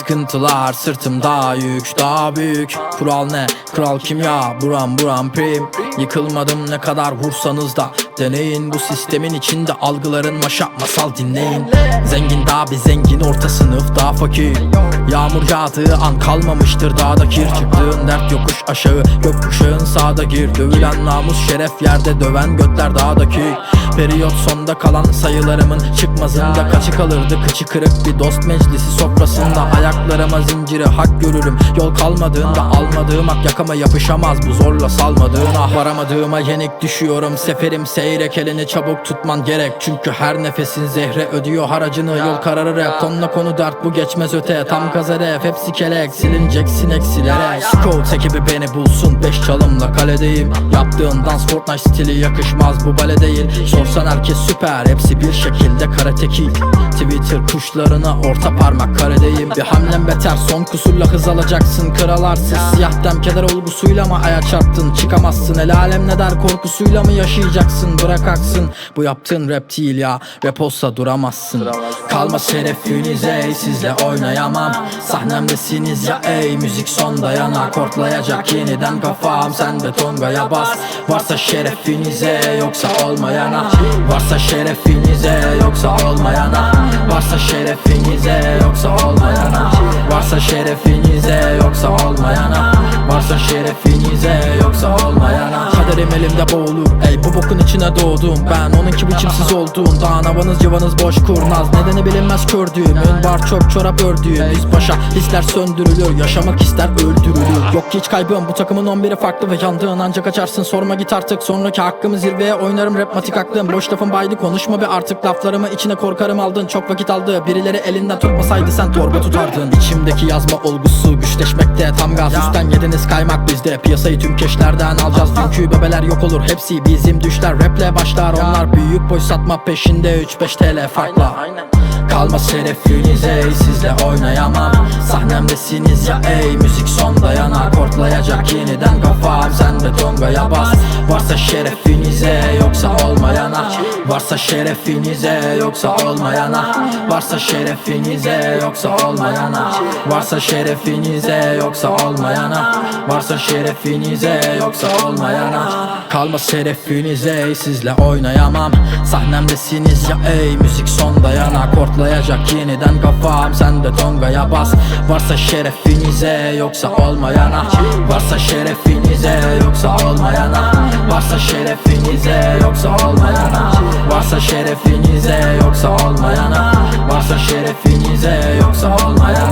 Sıkıntılar sırtımda yük daha büyük. Kural ne? Kral kim ya? Buram buram prim. Yıkılmadım ne kadar vursanız da Deneyin bu sistemin içinde algıların maşa. Masal dinleyin. Zengin daha bir zengin orta sınıf daha fakir. Yağmur yağdığı an kalmamıştır dağda kir. Çıktığın dert yokuş aşağı gökkuşağın sağda gir. Dövülen namus şeref yerde döven götler dağdaki Periyot sonda kalan sayılarımın çıkmazında Kaçı kalırdı? Kıçı kırık bir dost meclisi sofrasında Ayaklarıma zinciri hak görürüm. Yol kalmadığında almadığım hak yakama yapışamaz. Bu zorla salmadığın ah Varamadığıma yenik düşüyorum. Seferim seyrek elini çabuk tutman gerek. Çünkü her nefesin zehre ödüyor haracını. Yol kararır hep tonla konu dert bu geçmez öte. Tam kazaref hepsi kelek silineceksin eksilerek Scout ekibi beni bulsun beş çalımla kaledeyim. Yaptığın dans Fortnite stili yakışmaz bu bale değil. Sorsan herkes süper hepsi bir şekilde karate kill Twitter kuşlarına orta parmak karedeyim. Bir hamlem beter son kusurla hız alacaksın. Kralarsız siyah dem keder olgusuyla mı aya çarptın? Çıkamazsın el alem ne der korkusuyla mı yaşayacaksın? Bırak aksın bu yaptığın rap değil ya. Rap olsa duramazsın. Kalma şerefiniz ey sizle oynayamam. Sahnemdesiniz ya ey müzik son dayan Akortlayacak yeniden kafam sen de tongaya bas. Varsa şerefinize yoksa olmayana. Varsa şerefinize yoksa olmayana. Varsa şerefinize yoksa olmayana. Varsa şerefinize yoksa olmayana. Varsa şerefinize yoksa olmayana Kaderim elimde boğulur. Ey bu bokun içine doğdum Ben. Onunki biçimsiz olduğum. Dağın havanız civanız boş kurnaz. Nedeni bilinmez kördüğümün Var çöp çorap ördüğüm. Biz başa hisler söndürülür. Yaşamak ister öldürülür. Yok ki hiç kaybım. Bu takımın 11'i farklı Ve yandığın ancak açarsın. Sorma git artık. Sonraki hakkımı zirveye oynarım. Rap matik aklım. Boş lafın baydı. Konuşma bir artık. Laflarımı içine korkarım. Aldın. Çok vakit aldı. Birileri elinden tutmasaydı sen torba tutardın. İçimdeki yazma olgusu güçleşmekte. Tam gaz üstten yediniz kaymak bizde. Piyasayı tüm keşlerden alacağız. Dünkü bebeler yok olur hepsi bizim düşler. Raple başlar onlar büyük boy satma peşinde. 3-5 TL farkla. Kalma şerefinize sizle oynayamam Sahnemdesiniz ya ey. Müzik son dayan Akortlayacak yeniden kafam sen de tongaya bas. Varsa şerefinize yoksa olmayana. Varsa şerefinize yoksa olmayana. Varsa şerefinize yoksa olmayana. Varsa şerefinize yoksa olmayana. Varsa şerefinize yoksa olmayana. Kalma şerefinize sizle oynayamam. Sahnemdesiniz ya ey. Müzik son dayan Akortlayacak yeniden kafam sen de tongaya bas Varsa şerefinize yoksa olmayana. Varsa şerefinize yoksa olmayana. Varsa şerefinize yoksa olmayana. Varsa şerefinize yoksa olmayana. Varsa şerefinize yoksa olmayana